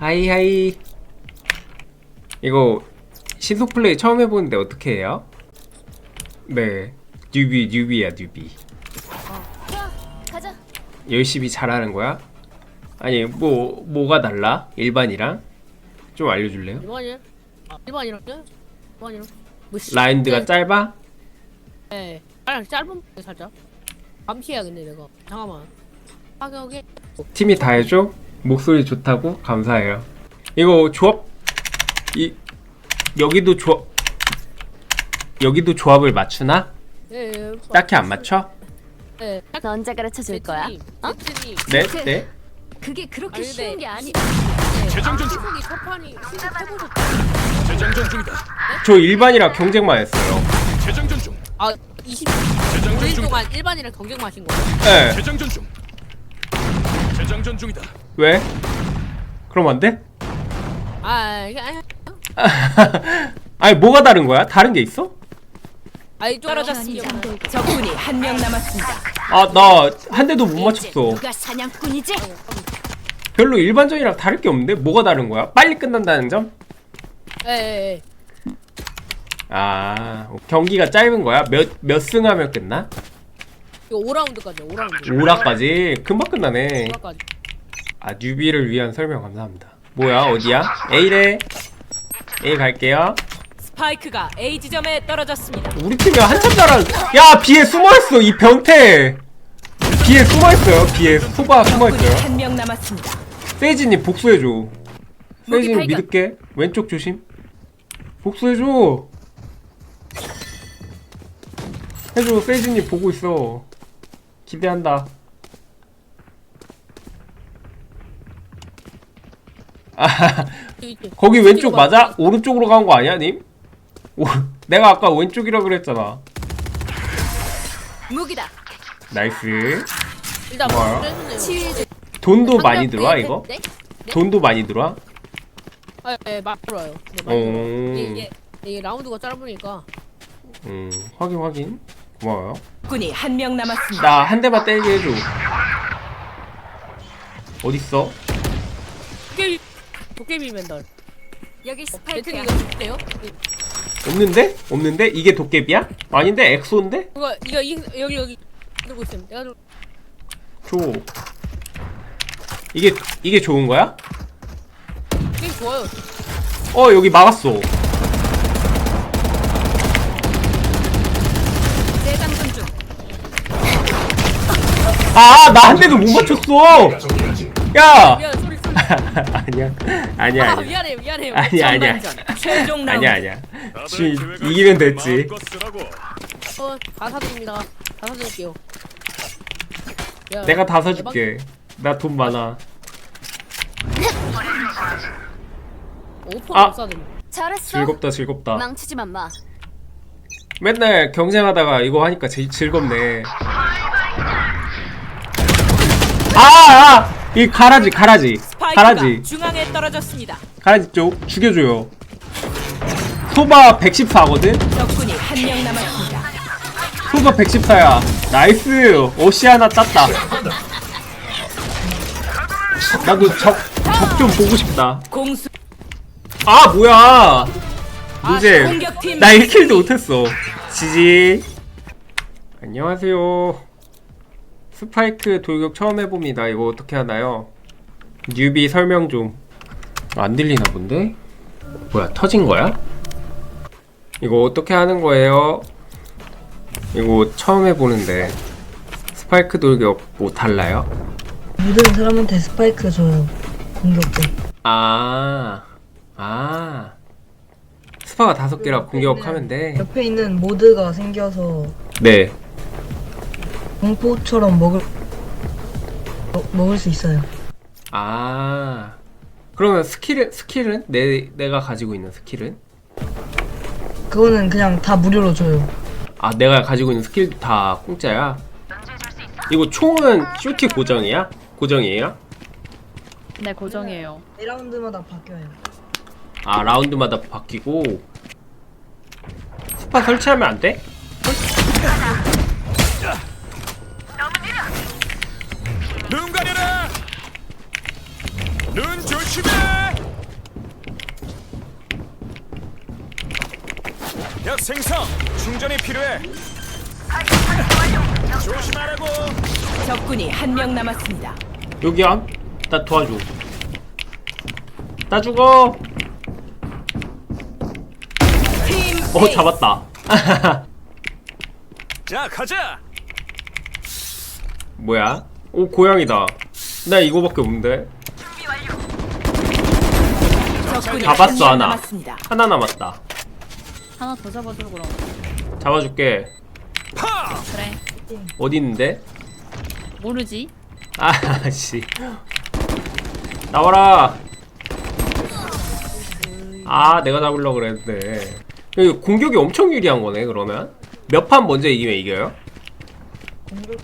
하이 하이 이거 신속 플레이 처음 해보는데 어떻게 해요? 네 뉴비 뉴비야 뉴비. 열심히 잘하는 거야? 아니 뭐 뭐가 달라? 일반이랑? 좀 알려줄래요? 일반이랑? 뭐 씨, 라인드가 네, 짧아? 네. 아, 짧은 거 살짝. 감시해야겠네 내가. 잠깐만. 파격에 팀이 다 해줘? 목소리 좋다고? 감사해요 이거 조합 이 여기도 조합 여기도 조합을 맞추나? 네. 딱히 안 맞춰? 네. 너 언제 가르쳐 줄 거야? 어? 네? 그- 네? 그게 그렇게 아니, 쉬운 게 아니. 재장전 중. 시속이 첫 판이 시속 해보셨죠? 재장전 중이다. 저 일반이랑 경쟁만 했어요 재장전 중. 아, 20. 재장전 5일 중. 동안 일반이랑 경쟁 마신 거예요? 네 재장전 중. 재장전 중이다. 왜? 그럼 안 돼? 아, 이게 아니. 아니 뭐가 다른 거야? 다른 게 있어? 좀 떨어졌습니다. 적군이 한 명 남았습니다. 아 나 한 대도 못 맞췄어 누가 사냥꾼이지? 별로 일반전이랑 다를 게 없는데? 뭐가 다른 거야? 빨리 끝난다는 점? 예, 예, 예. 아 경기가 짧은 거야? 몇 몇 승하면 끝나? 이거 5라운드까지 5라운드. 5라까지? 금방 끝나네. 5라까지. 아 뉴비를 위한 설명 감사합니다. 뭐야 어디야? A래. A 갈게요. 스파이크가 A 지점에 떨어졌습니다. 우리 팀이 한참 잘한 야 B에 숨어 있어 이 변태. B에 숨어 있어요 B에. 소바 적군이 숨어 있어요. 한 명 남았습니다. 세이지님 복수해줘. 세이지님 발견. 믿을게. 왼쪽 조심. 복수해줘. 해줘 세이지님 보고 있어 기대한다 아. 거기 왼쪽 맞아? 오른쪽으로 간 거 아니야 님? 오, 내가 아까 왼쪽이라 그랬잖아 무기다. 나이스 일단 뭐야? 돈도 많이 들어와 이거? 네? 돈도 많이 들어와? 아, 예, 막 들어요. 네, 많이 들어요. 어... 이게, 이게, 이게 라운드가 짧으니까 음 확인 확인 고마워요 적군이 한 명 남았습니다. 나 한 대만 때리게 해줘 어딨어? 도깨비 도깨비 맨날. 여기 배틀 스파이크야. 이거 어때요? 없는데? 없는데? 이게 도깨비야? 아닌데 엑소인데? 이거 이거 이, 여기 여기 들고 있음. 내가 들줘 이게 이게 좋은 거야? 게임 좋아요. 어 여기 막았어 재장전 중. 아 나 한 대도 못 맞췄어 야 미안 소리 소리. 아니야 아니야 아 아니야 미안해요 미안해요. 아니야 아니야 전반전 최종 라운드. 아니야 아니야 지, 이기면 됐지 어, 다 사드립니다. 다 사드릴게요. 야, 내가 다 사줄게 나 돈 많아 오퍼 아. 못 사드림. 잘했어. 즐겁다 즐겁다 망치지만 마. 맨날 경쟁하다가 이거 하니까 제, 즐겁네 아 아 이 가라지 가라지. 가라지. 중앙에 떨어졌습니다. 가라지 쪽 죽여줘요. 소바 114거든? 적군이 한 명 남았습니다. 소바 114야. 나이스. 하나 땄다. 나도 적적 좀 보고 싶다. 공수 아 뭐야. 문제. 공격팀 나 1킬도 못했어. 지지. 안녕하세요 스파이크 돌격 처음 해봅니다 이거 어떻게 하나요? 뉴비 설명 좀 안 들리나 본데? 뭐야 터진 거야? 이거 어떻게 하는 거예요? 이거 처음 해보는데 스파이크 돌격 뭐 달라요? 모든 사람한테 스파이크 줘요. 공격 때. 아, 아. 스파가 다섯 개라 공격하면 돼. 옆에 있는 모드가 생겨서 네. 공포처럼 먹을 어, 먹을 수 있어요. 아. 그러면 스킬은 스킬은 내 내가 가지고 있는 스킬은? 그거는 그냥 다 무료로 줘요. 아, 내가 가지고 있는 스킬 다 공짜야. 이거 총은 쇼티 고정이야? 고정이에요? 네, 고정이에요. 1라운드마다 바뀌어요. 아, 라운드마다 바뀌고. 스파 설치하면 안 돼? 눈 가려라 눈 조심해 약 생성 충전이 필요해 조심하라고 적군이 한 명 남았습니다. 여기 안? 나 도와줘. 나 죽어. 어 잡았다. 자 가자 뭐야? 오 고양이다 나 이거밖에 없는데 한명 하나. 남았습니다. 하나 남았다 하나 더 잡아줘 그럼. 잡아줄게 파! 그래. 어디 있는데 모르지? 아씨 나와라 아 내가 잡으려고 그랬는데 공격이 엄청 유리한 거네 그러면 몇 판 먼저 이기면 이겨요? 공격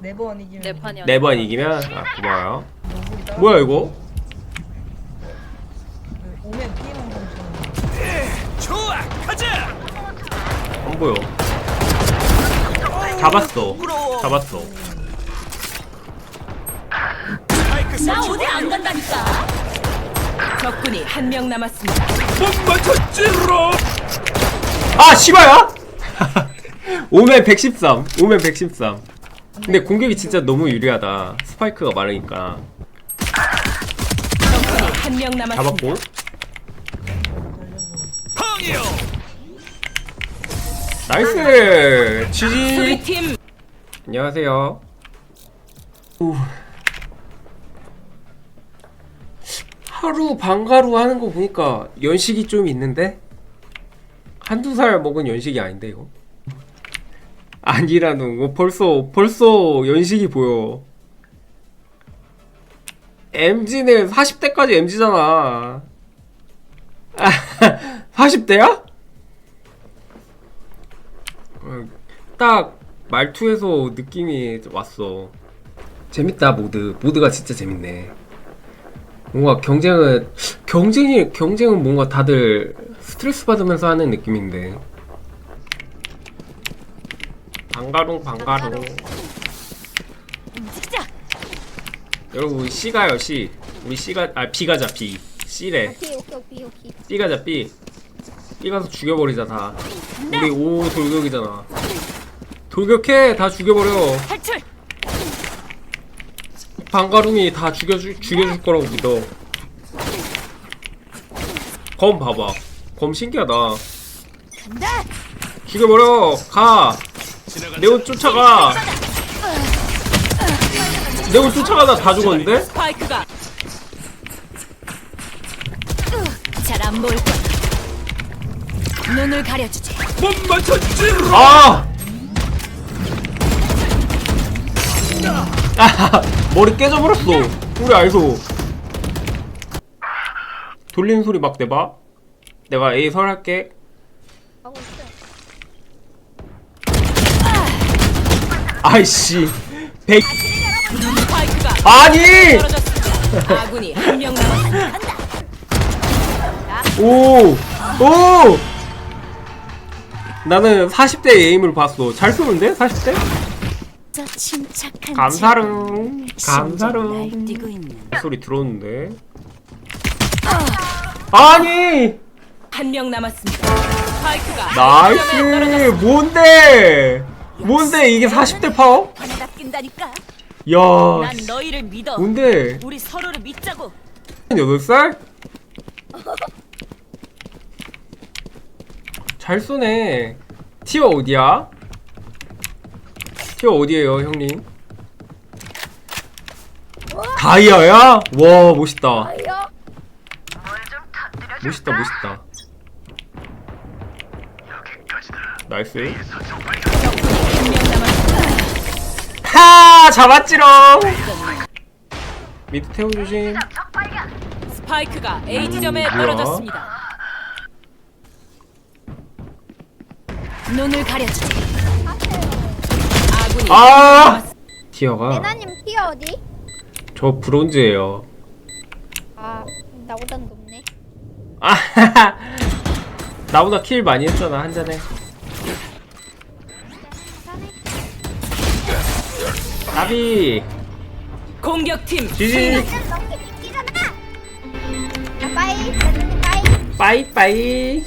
그네번 이기면 네 판이야. 네번 이기면 아 고마워요 뭐야 이거 그 오면 피해만 범주는 좋아, 가자. 안 보여 잡았어 잡았어 스파이크 설치. 어디 안 간다니까. 적군이 한 명 남았습니다. 못 맞췄지로. 아 씨발야 오면 113 오면 113 근데 공격이 진짜 너무 유리하다. 스파이크가 많으니까. 적군이 한 명 남았습니다. 잡았고 펑이요. 나이스! 지지! 수비팀. 안녕하세요. 우. 하루 방가루 하는 거 보니까 연식이 좀 있는데? 한두 살 먹은 연식이 아닌데 이거 아니라는 거 벌써 벌써 연식이 보여 MG는 40대까지 MG잖아 40대야? 어, 딱 말투에서 느낌이 왔어. 재밌다 모드. 모드가 진짜 재밌네. 뭔가 경쟁은 경쟁이 경쟁은 뭔가 다들 스트레스 받으면서 하는 느낌인데. 방가롱 방가롱. 여러분 우리 C 가요 C. 우리 C가 아 B 가자 B. C래. 오케이 오케이 오케이 오케이. B 가자 B. B 가서 죽여버리자 다. 우리 오 돌격이잖아. 돌격해 다 죽여버려. 탈출. 방가룽이 다 죽여줄, 죽여줄 거라고 믿어. 검 봐봐. 검 신기하다. 간다. 죽여버려! 가! 네온 쫓아가! 네온 쫓아가다 다 죽었는데? 스파이크가 잘안 보일 거야. 눈을 가려주지. 못 맞췄지로. 아! 아! 머리 깨져버렸어. 우리 알소. 돌리는 소리 막 내봐. 내가 A 설할게. 백. 아니! 아군이 한 명 남았습니다. 오! 오! 나는 40대 에임을 봤어. 잘 쏘는데? 40대? 저 침착한 감사릉. 감사릉. 있는. 소리 들었는데. 아니! 한 명 남았습니다. 스파이크가 나이스! 뭔데? 뭔데 이게 40대 파워? 하나 낚인다니까. 야. 난 너희를 믿어. 뭔데? 우리 서로를 믿자고. 8살? 잘 쏘네. 티어 어디야? 티어 어디에요, 형님? 다이아야? 와, 멋있다. 멋있다, 멋있다. 나이스. 하! 잡았지롱! 미드 태워 조심. 스파이크가 A 지점에 뭐야? 떨어졌습니다. 눈을 가려주지. 아군이 아! 티어가 예나님 티어 어디? 저 브론즈예요. 아 나보단 높네. 아, 나보다 킬 많이 했잖아 한 잔에. 나비 공격팀 지지 빠이. 예나님 빠이. 빠이 빠이